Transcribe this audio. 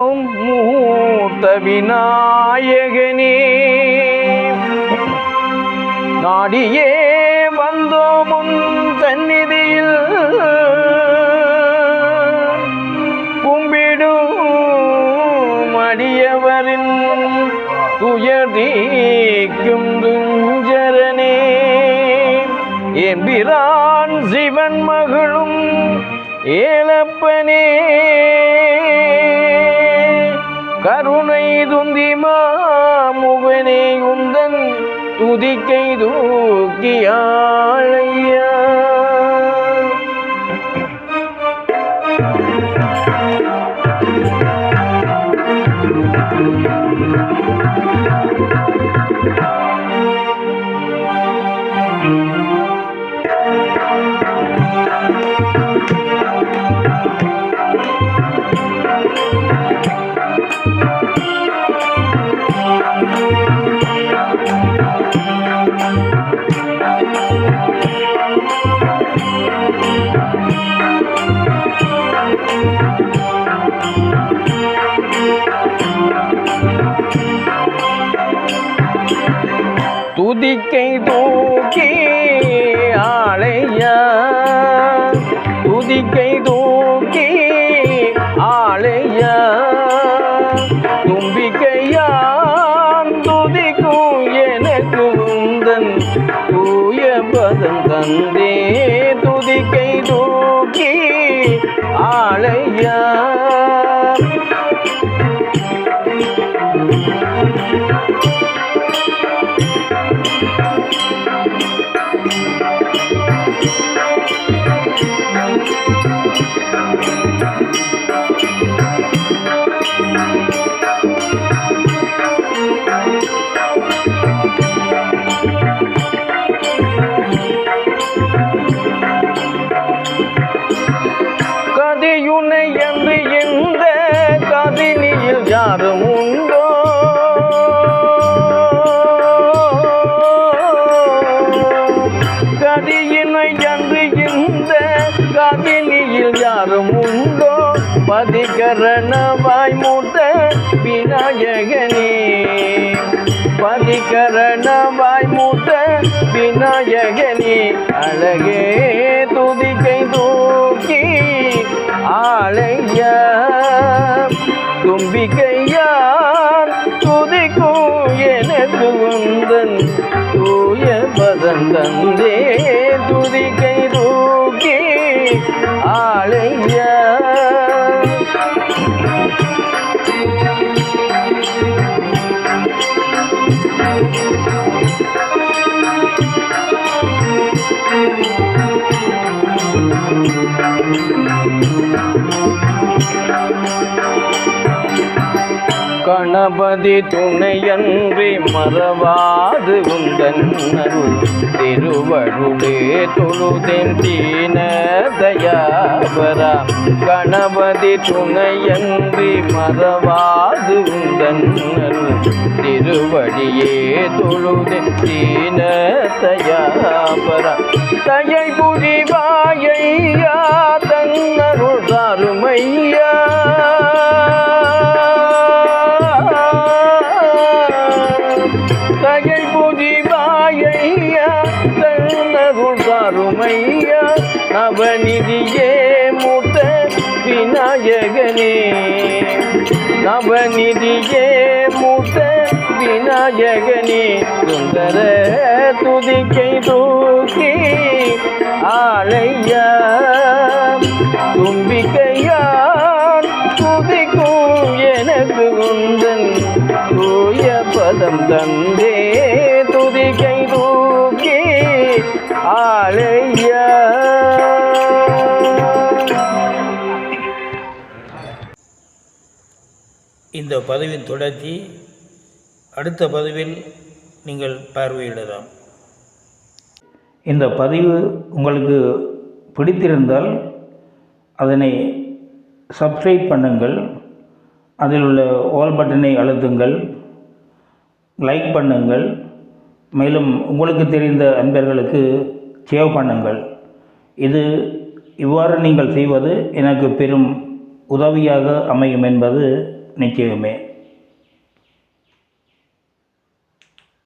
மூத்த விநாயகனே நாடியே வந்தோம் சந்நிதியில் கும்பிடும் அடியவரின் துயர்தீக்கும் துஞ்சரனே என்பிரான் சிவன் மகளும் ஏலப்பனே. கருணை துந்தி மாமுகனே உந்தன் துதிக்கை தூக்கியாழையா துதிக்கை தூக்கி ஆளையா? துதிக்கை தூக்கி ஆளையா? தும்பிக்கையான் துதிக்கும் எனக்கு உந்தன் தூய பதம் தந்தே. பதியினை என்று காதினியில் யாரும் உண்டோ? பதிகரணவாய் மூத்த விநாயகனே. பதந்தந்தே துதிக்கை தூக்கி ஆளையா. கணபதி துணையன்றி மறவாது உந்தன் அருள். திருவருளே தொழுதென் தீனதயாபரா. கணபதி துணையன்றி மறவாது உந்தன் அருள். திருவடியே தொழுதென் தீனதயாபரா. தயை புரிவாயையா தன்னருள் தாருமையா. தன்னருள் தாருமையா நவநிதியே மூத்த விநாயகனே. நவநிதியே மூத்த விநாயகனே சுந்தர துதிக்கை தூக்கி ஆளையா. தும்பிக்கையான் துதிக்கும் எனக்கு உந்தன் தூய பதம் தந்தே இந்த தொடர்ச்சி அடுத்த பதிவில் நீங்கள் பார்வையிடலாம். இந்த பதிவு உங்களுக்கு பிடித்திருந்தால் அதனை சப்ஸ்கிரைப் பண்ணுங்கள். அதில் உள்ள ஆல் பட்டனை அழுத்துங்கள். லைக் பண்ணுங்கள். மேலும் உங்களுக்கு தெரிந்த அன்பர்களுக்கு சேவ் பண்ணுங்கள். இது இவ்வாறு நீங்கள் செய்வது எனக்கு பெரும் உதவியாக அமையும் என்பது நிச்சயமே